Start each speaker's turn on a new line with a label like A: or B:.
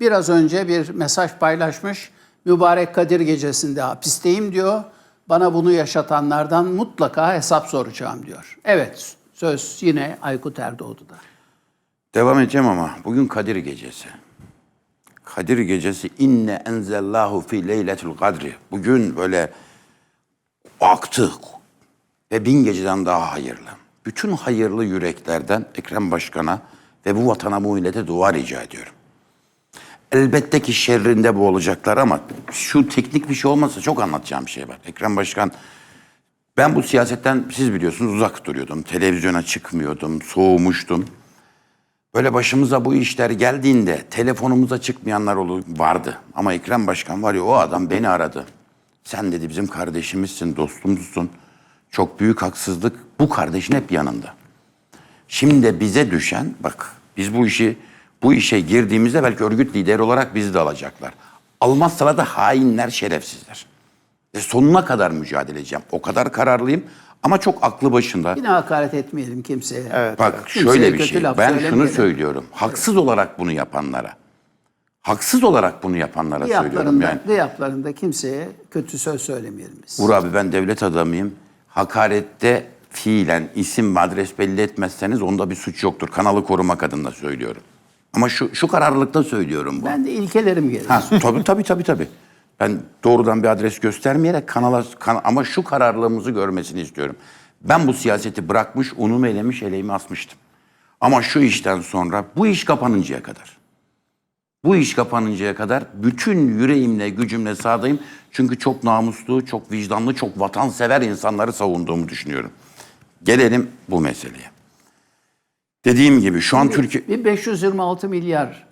A: biraz önce bir mesaj paylaşmış. Mübarek Kadir gecesinde hapisteyim diyor. Bana bunu yaşatanlardan mutlaka hesap soracağım diyor. Evet söz yine Aykut Erdoğdu'da.
B: Devam edeceğim ama bugün Kadir Gecesi. Kadir Gecesi inne enzellahu fi leyletul kadri. Bugün böyle aktı ve bin geceden daha hayırlı. Bütün hayırlı yüreklerden Ekrem Başkan'a ve bu vatana bu millete dua rica ediyorum. Elbette ki şerrinde bu olacaklar ama şu teknik bir şey olmasa çok anlatacağım bir şey var. Ekrem Başkan ben bu siyasetten siz biliyorsunuz uzak duruyordum. Televizyona çıkmıyordum, soğumuştum. Böyle başımıza bu işler geldiğinde telefonumuza çıkmayanlar vardı. Ama Ekrem Başkan var ya o adam beni aradı. Sen dedi bizim kardeşimizsin, dostumuzsun. Çok büyük haksızlık. Bu kardeşin hep yanında. Şimdi bize düşen bak biz bu işi bu işe girdiğimizde belki örgüt lideri olarak bizi de alacaklar. Almazsalar da hainler, şerefsizler. Ve sonuna kadar mücadele edeceğim. O kadar kararlıyım ama çok aklı başında.
A: Yine hakaret etmeyelim kimseye.
B: Bak
A: Kimseye
B: şöyle bir şey. Ben şunu söylüyorum. Haksız olarak bunu yapanlara. Haksız olarak bunu yapanlara söylüyorum yani.
A: gıyaplarında kimseye kötü söz söylemeyelim biz.
B: Uğur abi ben devlet adamıyım. Hakarette fiilen isim ve adres belli etmezseniz onda bir suç yoktur. Kanalı korumak adına söylüyorum. Ama şu şu kararlılıkta söylüyorum bu.
A: Ben de ilkelerim gelir.
B: Ha, tabii tabii tabii tabii. Ben doğrudan bir adres göstermeyerek kanala kan- ama şu kararlılığımızı görmesini istiyorum. Ben bu siyaseti bırakmış, unumu elemiş, eleğimi asmıştım. Ama şu işten sonra bu iş kapanıncaya kadar. Bu iş kapanıncaya kadar bütün yüreğimle, gücümle sahadayım. Çünkü çok namuslu, çok vicdanlı, çok vatansever insanları savunduğumu düşünüyorum. Gelelim bu meseleye. Dediğim gibi şu an Türkiye...
A: Bir 526 milyar